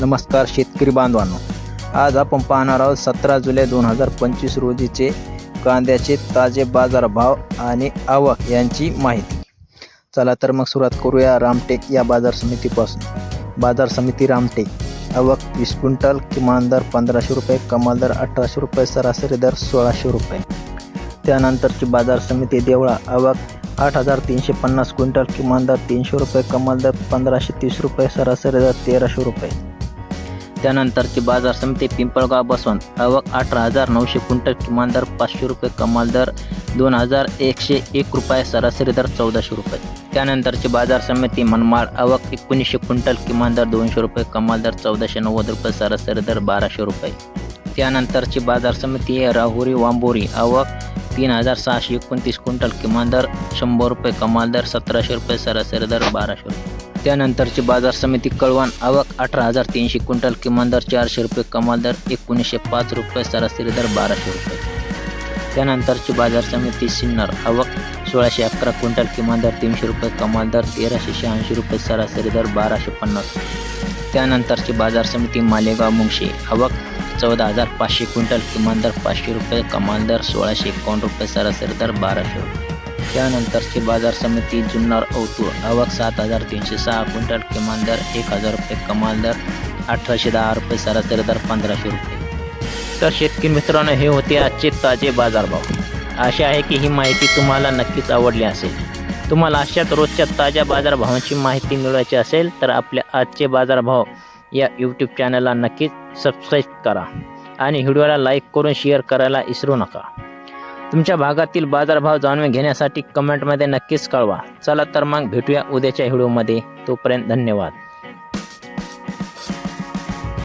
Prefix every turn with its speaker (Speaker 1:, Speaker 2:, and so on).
Speaker 1: नमस्कार शेतकरी बांधवांनो. आज आपण पाहणार आहोत सतरा जुलै दोन हजार पंचवीस रोजीचे कांद्याचे ताजे बाजारभाव आणि आवक यांची माहिती. चला तर मग सुरुवात करूया रामटेक या बाजार समितीपासून. बाजार समिती रामटेक. आवक वीस क्विंटल किमान दर पंधराशे रुपये कमाल दर अठराशे रुपये सरासरी दर सोळाशे रुपये. त्यानंतरची बाजार समिती देवळा. आवक आठ हजार तीनशे पन्नास क्विंटल किमान दर तीनशे रुपये कमाल दर पंधराशे तीस रुपये सरासरी दर तेराशे रुपये. त्यानंतरची बाजार समिती पिंपळगाव बसवंत आवक अठरा हजार नऊशे क्विंटल किमान दर पाचशे रुपये कमाल दर दोन हजार एकशे एक रुपये सरासरी दर चौदाशे रुपये. त्यानंतरची बाजार समिती मनमाड आवक एकोणीसशे क्विंटल किमान दर दोनशे रुपये कमाल दर चौदाशे नव्वद रुपये सरासरी दर बाराशे रुपये. त्यानंतरची बाजार समिती आहे राहुरी वांबोरी आवक तीन हजार सहाशे एकोणतीस क्विंटल किमान दर शंभर रुपये कमाल दर सतराशे रुपये सरासरी दर बाराशे रुपये. त्यानंतरची बाजार समिती कळवण आवक अठरा हजार तीनशे क्विंटल किमान दर चारशे रुपये कमाल दर एकोणीसशे पाच रुपये सरासरी दर बाराशे रुपये. त्यानंतरची बाजार समिती सिन्नर आवक सोळाशे अकरा क्विंटल किमान दर तीनशे रुपये कमाल दर तेराशे शहाऐंशी रुपये सरासरी दर बाराशे पन्नास. त्यानंतरची बाजार समिती मालेगाव मुंगशी आवक चौदा हजार पाचशे क्विंटल किमान दर पाचशे रुपये कमाल दर सोळाशे एकावन्न रुपये सरासरी दर बाराशे रुपये. त्यानंतरची बाजार समिती जुन्नर औतूर. आवक सात हजार तीनशे सहा क्विंटल किमान दर एक हजार रुपये कमाल दर अठराशे दहा रुपये सरासरी दर पंधराशे रुपये. तर शेतकरी मित्रांनो हे होते आजचे ताजे बाजारभाव. आशा आहे की ही माहिती तुम्हाला नक्कीच आवडली असेल. तुम्हाला अशाच रोजच्या ताज्या बाजारभावांची माहिती मिळवायची असेल तर आपल्या आजचे बाजारभाव या यूट्यूब चॅनलला नक्कीच सबस्क्राईब करा. आणि व्हिडिओला लाईक करून शेअर करायला विसरू नका. तुमच्या भागातील बाजारभाव जाणून घेण्यासाठी कमेंटमध्ये नक्कीच कळवा. चला तर मग भेटूया उद्याच्या व्हिडिओमध्ये तोपर्यंत धन्यवाद.